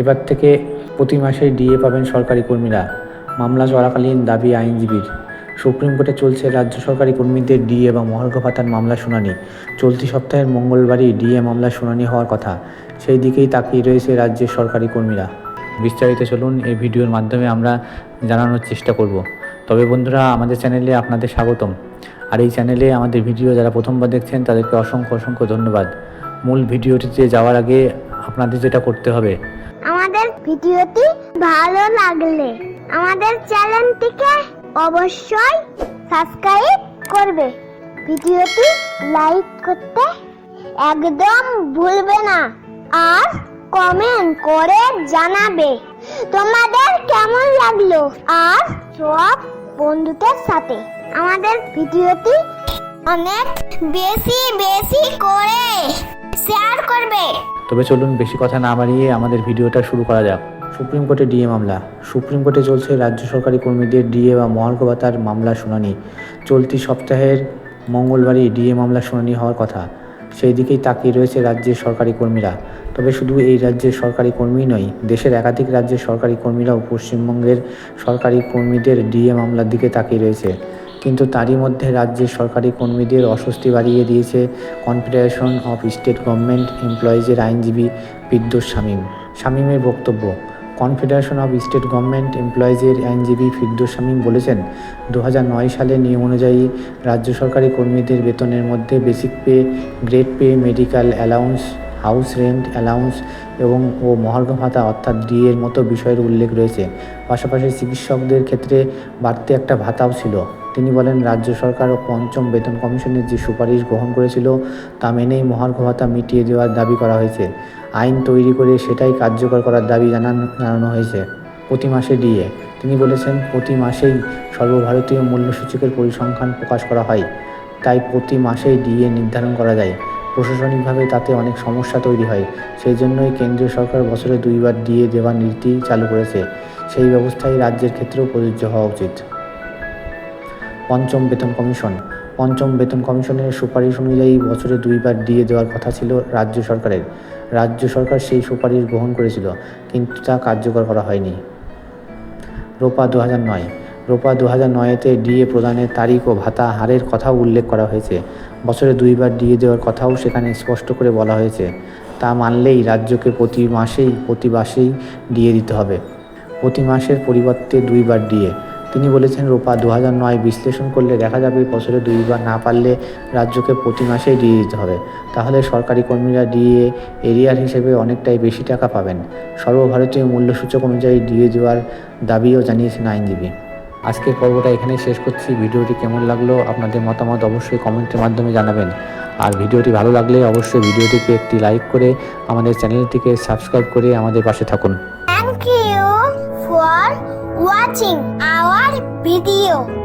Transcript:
এবার থেকে প্রতি মাসেই ডিএ পাবেন সরকারি কর্মীরা। মামলা চলাকালীন দাবি আইনজীবীর। সুপ্রিম কোর্টে চলছে রাজ্য সরকারি কর্মীদের ডিএ বা মহার্ঘ ভাতার মামলা শুনানি। চলতি সপ্তাহের মঙ্গলবারই ডিএ মামলা শুনানি হওয়ার কথা। সেই দিকেই তাকিয়ে রয়েছে রাজ্যের সরকারি কর্মীরা। বিস্তারিত চলুন এই ভিডিওর মাধ্যমে আমরা জানানোর চেষ্টা করব। তবে বন্ধুরা, আমাদের চ্যানেলে আপনাদের স্বাগতম। আর এই চ্যানেলে আমাদের ভিডিও যারা প্রথমবার দেখছেন, তাদেরকে অসংখ্য অসংখ্য ধন্যবাদ। মূল ভিডিওটিতে যাওয়ার আগে আপনাদের যেটা করতে হবে। আমাদের ভিডিওটি ভালো লাগলে আমাদের চ্যানেলটিকে অবশ্যই সাবস্ক্রাইব করবে। ভিডিওটি লাইক করতে একদম ভুলবে না আর কমেন্ট করে জানাবে তোমাদের কেমন লাগল আর সব বন্ধুদের সাথে। আমাদের ভিডিওটি অনেক বেশি বেশি করে তবে চলুন বেশি কথা না বাড়িয়ে আমাদের ভিডিওটা শুরু করা যাক। সুপ্রিম কোর্টে ডিএ মামলা। সুপ্রিম কোর্টে চলছে রাজ্য সরকারি কর্মীদের ডিএ বা মহার্ঘ ভাতার মামলা শুনানি। চলতি সপ্তাহের মঙ্গলবারই ডিএ মামলা শুনানি হওয়ার কথা। সেই দিকেই তাকিয়ে রয়েছে রাজ্যের সরকারি কর্মীরা। তবে শুধু এই রাজ্যের সরকারি কর্মী নয়, দেশের একাধিক রাজ্যের সরকারি কর্মীরাও পশ্চিমবঙ্গের সরকারি কর্মীদের ডিএ মামলার দিকে তাকিয়ে রয়েছে। কিন্তু তারই মধ্যে রাজ্যের সরকারি কর্মীদের অস্বস্তি বাড়িয়ে দিয়েছে কনফেডারেশন অফ স্টেট গভর্নমেন্ট এমপ্লয়িজের আইনজীবী বিদ্যুৎ শামীম। শামীমের বক্তব্য কনফেডারেশন অফ স্টেট গভর্নমেন্ট এমপ্লয়িজের আইনজীবী ফিরদোস শামীম বলেছেন দু সালের নিয়ম অনুযায়ী রাজ্য সরকারি কর্মীদের বেতনের মধ্যে basic pay grade pay medical allowance house rent, allowance এবং ও মহার্ঘ ভাতা অর্থাৎ ডি এর মতো বিষয়ের উল্লেখ রয়েছে। পাশাপাশি চিকিৎসকদের ক্ষেত্রে বাড়তি একটা ভাতাও ছিল। তিনি বলেন, রাজ্য সরকার ও পঞ্চম বেতন কমিশনের যে সুপারিশ গ্রহণ করেছিল, তা মেনেই মহার্ঘ ভাতা মিটিয়ে দেওয়ার দাবি করা হয়েছে। আইন তৈরি করে সেটাই কার্যকর করার দাবি জানান, জানানো হয়েছে। প্রতি মাসে ডিএ তিনি বলেছেন, প্রতি মাসেই সর্বভারতীয় মূল্যসূচকের পরিসংখ্যান প্রকাশ করা হয়। তাই প্রতি মাসেই ডিএ নির্ধারণ করা যায়। প্রশাসনিকভাবে তাতে অনেক সমস্যা তৈরি হয়। সেই জন্যই কেন্দ্রীয় সরকার বছরে দুইবার ডিএ দেওয়ার নীতি চালু করেছে। সেই ব্যবস্থাই রাজ্যের ক্ষেত্রেও প্রযোজ্য হওয়া উচিত। পঞ্চম বেতন কমিশন। পঞ্চম বেতন কমিশনের সুপারিশ অনুযায়ী বছরে দুইবার ডিএ দেওয়ার কথা ছিল রাজ্য সরকারের। রাজ্য সরকার সেই সুপারিশ গ্রহণ করেছিল, কিন্তু তা কার্যকর করা হয়নি। রোপা দু হাজার নয়। রোপা দু হাজার নয়েতে ডিএ প্রদানের তারিখ ও ভাতা হারের কথাও উল্লেখ করা হয়েছে। বছরে দুইবার ডিএ দেওয়ার কথাও সেখানে স্পষ্ট করে বলা হয়েছে। তা মানলেই রাজ্যকে প্রতি মাসেই প্রতি মাসেই ডিএ দিতে হবে। প্রতি মাসের পরিবর্তে দুইবার ডিএ। তিনি বলেছেন, রোপা দু হাজার নয় বিশ্লেষণ করলে দেখা যাবে বছরে দুইবার না পারলে রাজ্যকে প্রতি মাসেই ডিএ দিতে হবে। তাহলে সরকারি কর্মীরা ডিএ এরিয়ার হিসেবে অনেকটাই বেশি টাকা পাবেন। সর্বভারতীয় মূল্যসূচক অনুযায়ী ডিএ দেওয়ার দাবিও জানিয়েছেন আইনজীবী। আজকের পর্বটা এখানে শেষ করছি। ভিডিওটি কেমন লাগল আপনাদের মতামত অবশ্যই কমেন্টের মাধ্যমে জানাবেন। আর ভিডিওটি ভালো লাগলে অবশ্যই ভিডিওটিকে একটি লাইক করে আমাদের চ্যানেলটিকে সাবস্ক্রাইব করে আমাদের পাশে থাকুন। Thank you for watching our video.